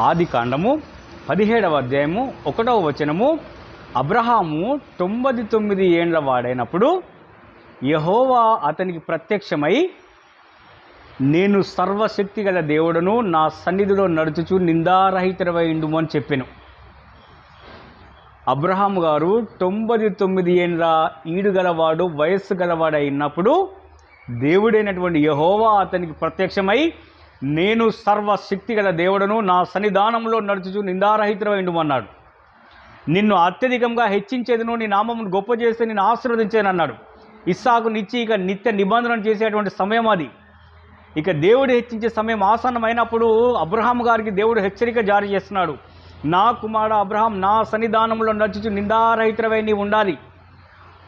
ఆది కాండము పదిహేడవ అధ్యాయము ఒకటవ వచనము. అబ్రహాము తొంభై తొమ్మిది ఏండ్ల వాడైనప్పుడు యహోవా అతనికి ప్రత్యక్షమై నేను సర్వశక్తి గల దేవుడను నా సన్నిధిలో నడుచుచు నిందారహితరవై ఉండుము అని చెప్పాను. అబ్రహాం గారు తొంభై తొమ్మిది ఏండ్ల ఈడు గలవాడు వయస్సు గలవాడు అయినప్పుడు దేవుడైనటువంటి యహోవా అతనికి ప్రత్యక్షమై నేను సర్వశక్తి గల దేవుడను నా సన్నిధానంలో నడుచుచు నిందారహితమైండుమన్నాడు నిన్ను అత్యధికంగా హెచ్చించేదను నీ నామమును గొప్ప చేస్తే నేను ఆశీర్వదించానన్నాడు ఇస్సాకు నిచ్చి ఇక నిత్య నిబంధన చేసేటువంటి సమయం అది. ఇక దేవుడు హెచ్చించే సమయం ఆసన్నమైనప్పుడు అబ్రహాం గారికి దేవుడు హెచ్చరిక జారీ చేస్తున్నాడు. నా కుమారుడు అబ్రహాం నా సన్నిధానంలో నడుచుచు నిందారహితమై నీవు ఉండాలి.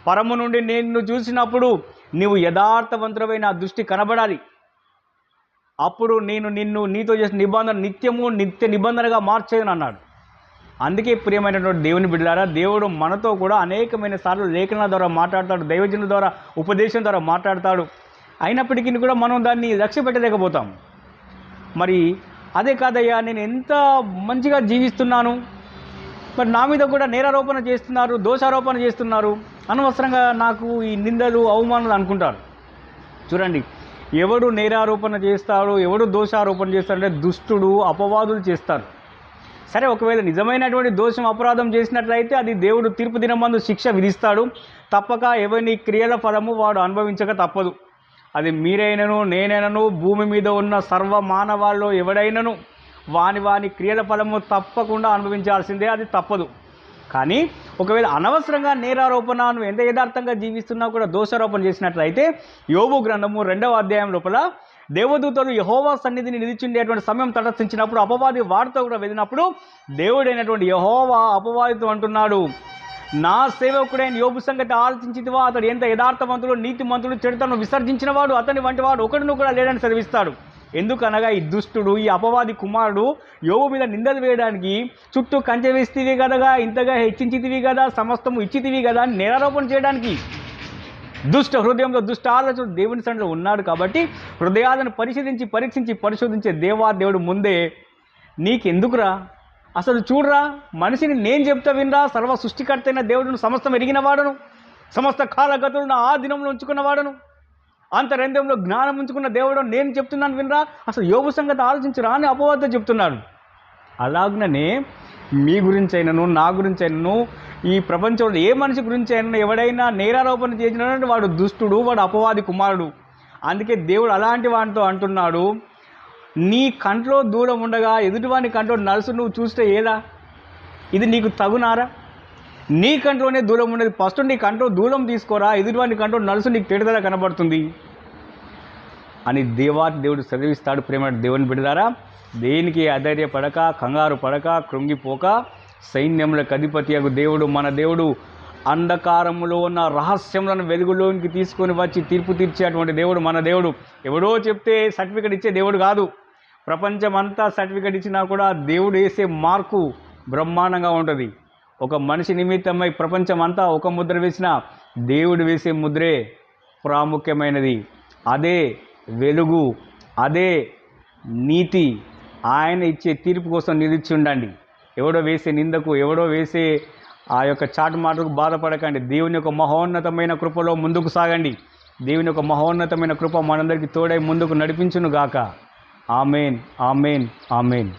పరము నుండి నిన్ను చూసినప్పుడు నీవు యథార్థవంతుడవై నా దృష్టి కనబడాలి. అప్పుడు నేను నిన్ను నీతో చేసిన నిబంధన నిత్యము నిత్య నిబంధనగా మార్చేదని అన్నాడు. అందుకే ప్రియమైనటువంటి దేవుని బిడ్డారా దేవుడు మనతో కూడా అనేకమైన సార్లు లేఖనాల ద్వారా మాట్లాడతాడు దైవజనుల ద్వారా ఉపదేశం ద్వారా మాట్లాడతాడు. అయినప్పటికీ కూడా మనం దాన్ని లక్ష్య పెట్టలేకపోతాం. మరి అదే కాదయ్యా నేను ఎంత మంచిగా జీవిస్తున్నాను మరి నా మీద కూడా నేరారోపణ చేస్తున్నారు దోషారోపణ చేస్తున్నారు అనవసరంగా నాకు ఈ నిందలు అవమానాలు అనుకుంటారు. చూడండి ఎవడు నేరారోపణ చేస్తాడు ఎవడు దోషారోపణ చేస్తాడంటే దుష్టుడు అపవాదులు చేస్తారు. సరే ఒకవేళ నిజమైనటువంటి దోషం అపరాధం చేసినట్లయితే అది దేవుడు తీర్పు దినమందు శిక్ష విధిస్తాడు. తప్పక ఎవరి క్రియల ఫలము వాడు అనుభవించక తప్పదు. అది మీరైనను నేనైనను భూమి మీద ఉన్న సర్వ మానవాళ్ళు ఎవడైనను వాని వాని క్రియల ఫలము తప్పకుండా అనుభవించాల్సిందే అది తప్పదు. కానీ ఒకవేళ అనవసరంగా నేరారోపణ నువ్వు ఎంత యథార్థంగా జీవిస్తున్నా కూడా దోషారోపణ చేసినట్లయితే యోగు గ్రంథము రెండవ అధ్యాయం లోపల దేవదూతలు యహోవా సన్నిధిని నిలిచిండేటువంటి సమయం తటస్థించినప్పుడు అపవాది వారితో కూడా వెళ్ళినప్పుడు దేవుడైనటువంటి యహోవా అపవాదితో అంటున్నాడు నా సేవకుడైన యోబు సంగతి ఆలోచించితివా? అతడు ఎంత యథార్థవంతుడు నీతిమంతుడు చెడుతను విసర్జించిన వాడు అతని వంటి వాడు ఒకడును కూడా లేడని చదివిస్తాడు ఎందుకనగా ఈ దుష్టుడు ఈ అపవాది కుమారుడు యోగు మీద నిందలు వేయడానికి చుట్టూ కంచె వేస్తేవి కదగా ఇంతగా హెచ్చించితివి కదా సమస్తము ఇచ్చితివి కదా నేరారోపణ చేయడానికి. దుష్ట హృదయంలో దుష్ట ఆలోచన దేవుని సంట్లో ఉన్నాడు కాబట్టి హృదయాలను పరిశీలించి పరీక్షించి పరిశోధించే దేవా దేవుడు ముందే నీకెందుకురా? అసలు చూడరా మనిషిని నేను చెప్తా వినరా సర్వ సృష్టికర్త అయిన దేవుడును సమస్తం ఎరిగిన వాడును సమస్త కాలగతులను ఆ దినంలో ఉంచుకున్న వాడును. అంతరంధ్యంలో జ్ఞానం ఉంచుకున్న దేవుడు నేను చెప్తున్నాను వినరా? అసలు యోగు సంగతి ఆలోచించరా అని అపవాదం చెప్తున్నాడు. అలాగనే మీ గురించి అయినను నా గురించి అయినను ఈ ప్రపంచంలో ఏ మనిషి గురించి అయినా ఎవడైనా నేరారోపణ చేసినటువంటి వాడు దుష్టుడు వాడు అపవాది కుమారుడు. అందుకే దేవుడు అలాంటి వాడితో అంటున్నాడు నీ కంట్లో దూరం ఉండగా ఎదుటివాని కంట్లో నలుసు నువ్వు చూస్తే ఏదా? ఇది నీకు తగునారా? నీ కంట్లోనే దూరం ఉండేది ఫస్ట్ నీ కంట్లో దూరం తీసుకోరా. ఎదుటివాడి కంట్లో నలుసు నీకు తేడుదల కనబడుతుంది. అని దేవా దేవుడు చదివిస్తాడు ప్రేమ దేవుని బిడదారా దేనికి అధైర్యపడక కంగారు పడక కృంగిపోక సైన్యములకు అధిపతి దేవుడు మన దేవుడు అంధకారములో ఉన్న రహస్యములను వెలుగులోనికి తీసుకొని వచ్చి తీర్పు తీర్చేటువంటి దేవుడు మన దేవుడు. ఎవడో చెప్తే సర్టిఫికెట్ ఇచ్చే దేవుడు కాదు. ప్రపంచమంతా సర్టిఫికెట్ ఇచ్చినా కూడా దేవుడు వేసే మార్కు బ్రహ్మాండంగా ఉంటుంది. ఒక మనిషి నిమిత్తమై ప్రపంచమంతా ఒక ముద్ర వేసిన దేవుడు వేసే ముద్రే ప్రాముఖ్యమైనది. అదే వెలుగు అదే నీతి. ఆయన ఇచ్చే తీర్పు కోసం నిలిచి ఉండండి. ఎవడో వేసే నిందకు ఎవడో వేసే ఆ యొక్క చాటు మాటకు బాధపడకండి. దేవుని యొక్క మహోన్నతమైన కృపలో ముందుకు సాగండి. దేవుని యొక్క మహోన్నతమైన కృప మనందరికీ తోడై ముందుకు నడిపించును గాక ఆమెన్ ఆమెన్ ఆమెన్.